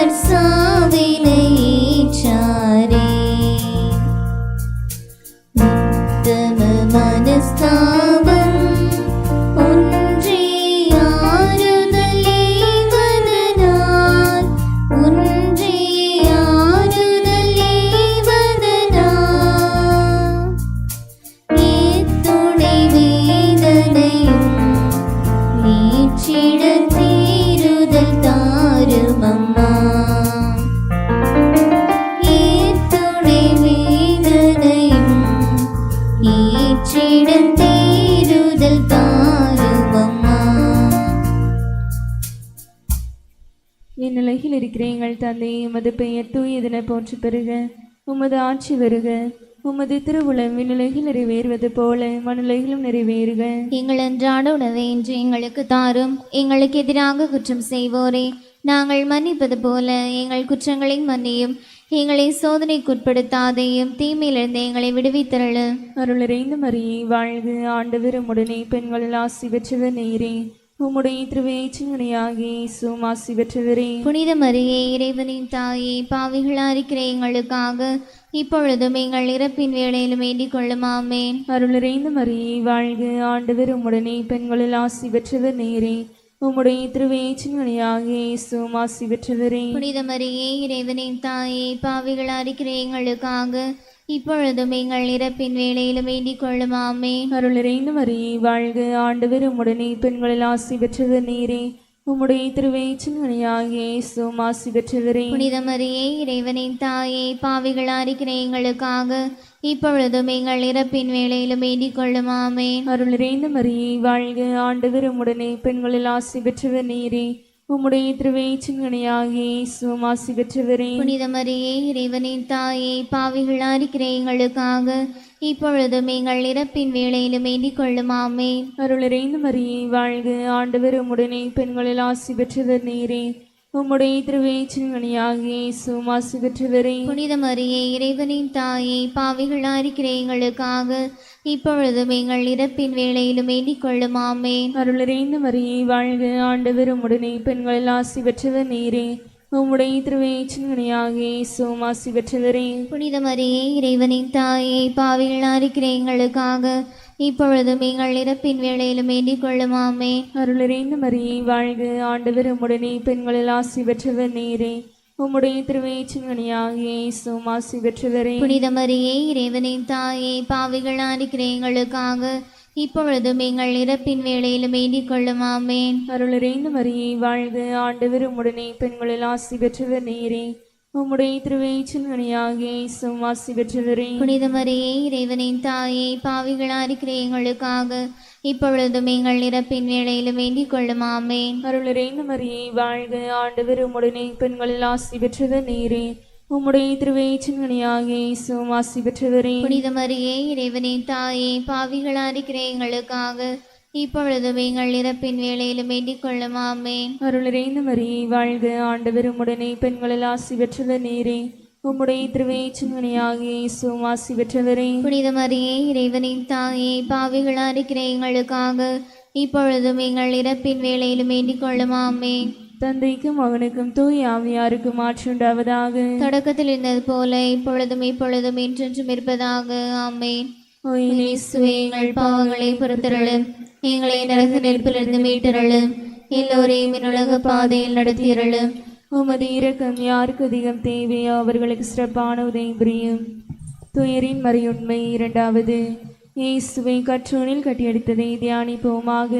and so. இருக்கிற எங்கள் தந்தை உமது பெயர் தூயதென போற்றி பெறுக உமது ஆட்சி வருக. உமது திருவுளம் விண்ணுலகில் நிறைவேறுவது போல மண்ணுலகிலும் நிறைவேறுக. எங்கள் அன்றாட உணவை இன்று எங்களுக்கு தாரும். எங்களுக்கு எதிராக குற்றம் செய்வோரே. நாங்கள் மன்னிப்பது போல எங்கள் குற்றங்களை மன்னியும். எங்களை சோதனைக்குட்படுத்தாதையும் தீமையிலிருந்து எங்களை விடுவித்தருளும் அருளறைந்த மரியே வாழ்க. ஆண்டவர் உடனே பெண்களில் ஆசி பெற்றவர் நீரே. உம்முடைய திருவேச்சினையாகி இயேசுவும் ஆசி பெற்றவரே. புனித மரியே இறைவனின் தாயே பாவிகளா இருக்கிற எங்களுக்காக இப்பொழுதும் எங்கள் இறப்பின் வேளையிலும் வேண்டிக் கொள்ளும் ஆமேன். அருளறைந்த மரியே வாழ்க ஆண்டவர் உடனே பெண்களில் ஆசி பெற்றவர் நீரே. உம்முடைய திருவேச்சினையாகி இயேசுவும் ஆசி பெற்றவரே. புனித மரியே இறைவனின் தாயே பாவிகளா இருக்கிற எங்களுக்காக இப்பொழுதும் எங்கள் இறப்பின் வேளையிலும் வேண்டிக் கொள்ளும் ஆமேன் அருளறைந்த மரியே வாழ்க ஆண்டவர் உடனே பெண்களில் ஆசி பெற்றவர் நீரே. உம்முடைய திருவேச்சினையாகிய இயேசுவும் ஆசி பெற்றவரே. புனித மரியே இறைவனின் தாயே பாவிகளா இருக்கிற எங்களுக்காக இப்பொழுதும் எங்கள் இறப்பின் வேளையிலும் வேண்டிக் கொள்ளும் ஆமேன் அருளறைந்த மரியே வாழ்க ஆண்டவர் உடனே பெண்களில் ஆசி பெற்றவர் நீரே. உம்முடைய திருவேச்சினையாகிய இயேசுவும் ஆசி பெற்றவரே. புனித மரியே இறைவனின் தாயே பாவிகளா இருக்கிற எங்களுக்காக இப்பொழுதும் எங்கள் இறப்பின் வேளையிலும் வேண்டிக் கொள்ளும் ஆமேன் அருளறைந்த மரியே வாழ்க. ஆண்டவர் உடனே பெண்களில் ஆசி பெற்றவர் நீரே. உம்முடைய திருவேச்சினையாகிய இயேசுவும் ஆசி பெற்றவரே. புனித மரியே இறைவனின் தாயே பாவிகளா இருக்கிற எங்களுக்காக இப்பொழுதும் எங்கள் இறப்பின் வேளையிலும் வேண்டிக் கொள்ளும் ஆமேன் அருளறைந்த மரியே வாழ்க. ஆண்டவர் உடனே பெண்களில் ஆசி பெற்றவர் நீரே. உம்முடைய திருவேச்சினையாகிய இயேசுவும் ஆசி பெற்றவரே புனித மரியே இறைவனின் தாயே பாவிகளா இருக்கிற எங்களுக்காக. இப்பொழுதும் எங்கள் இறப்பின் வேளையிலும் வேண்டிக் கொள்ளும் ஆமேன் அருளறைந்த மரியே வாழ்க ஆண்டவர் உடனே பெண்களில் ஆசி பெற்றவர் நீரே. உம்முடைய திருவேச்சினையாகிய ஆசி பெற்றவரே புனித மரியே இறைவனின் தாயே பாவிகளா இருக்கிற எங்களுக்காக. இப்பொழுதும் எங்கள் இறப்பின் வேளையிலும் வேண்டிக் கொள்ளும் ஆமேன். அருளறைந்த மரியே வாழ்க ஆண்டவர் உடனே பெண்களில் ஆசி பெற்றவர் நீரே. உம்முடைய திருவேச்சினையாகிய இயேசுவும் ஆசி பெற்றவரே. புனித மரியே இறைவனின் தாயே பாவிகளா இருக்கிற எங்களுக்காக இப்பொழுதும் எங்கள் இறப்பின் வேளையிலும் வேண்டிக் கொள்ளும் ஆமேன். அருளறைந்த மரியே வாழ்க ஆண்டவர் உடனே பெண்களில் ஆசி பெற்றவர் நீரே. உம்முடைய திருவேச்சினையாகிய இயேசுவும் ஆசி பெற்றவரே. புனித மரியே இறைவனின் தாயே பாவிகளா இருக்கிற எங்களுக்காக இப்பொழுதும் எங்கள் இறப்பின் வேளையிலும் வேண்டிக் கொள்ளும். ஆமேன். அருளறைந்த மரியே வாழ்க ஆண்டவர் உடனே பெண்களில் ஆசி பெற்றவர் நீரே. உம்முடைய திருவேச்சினையாகிய இயேசுவும் ஆசி பெற்றவரே. புனித மரியே இறைவனின் தாயே பாவிகளா இருக்கிற எங்களுக்காக இப்பொழுதும் எங்கள் இறப்பின் வேளையிலும் வேண்டிக் கொள்ளும். ஆமேன். தந்தைக்கும் மகனுக்கும் தூய் ஆவியாருக்கும் ஆற்றுண்டாவதாக தொடக்கத்தில் இருந்தது போல இப்பொழுதும் இப்பொழுதும் என்றென்றும் இருப்பதாக. ஆமேன். எங்கள் பாவங்களை பொறுத்தருளும் எங்களை நரக நெருப்பிலிருந்து மீட்டருளும் எல்லோரையும் உலக பாதையில் நடத்தியருளும் உமது இரக்கம் யாருக்கு அதிகம் தேவையோ அவர்களுக்கு சிறப்பான உதவி புரியும். துயரின் மறையுண்மை இரண்டாவது. இயேசுவை கற்றோனில் கட்டியடித்ததை தியானிப்போமாக.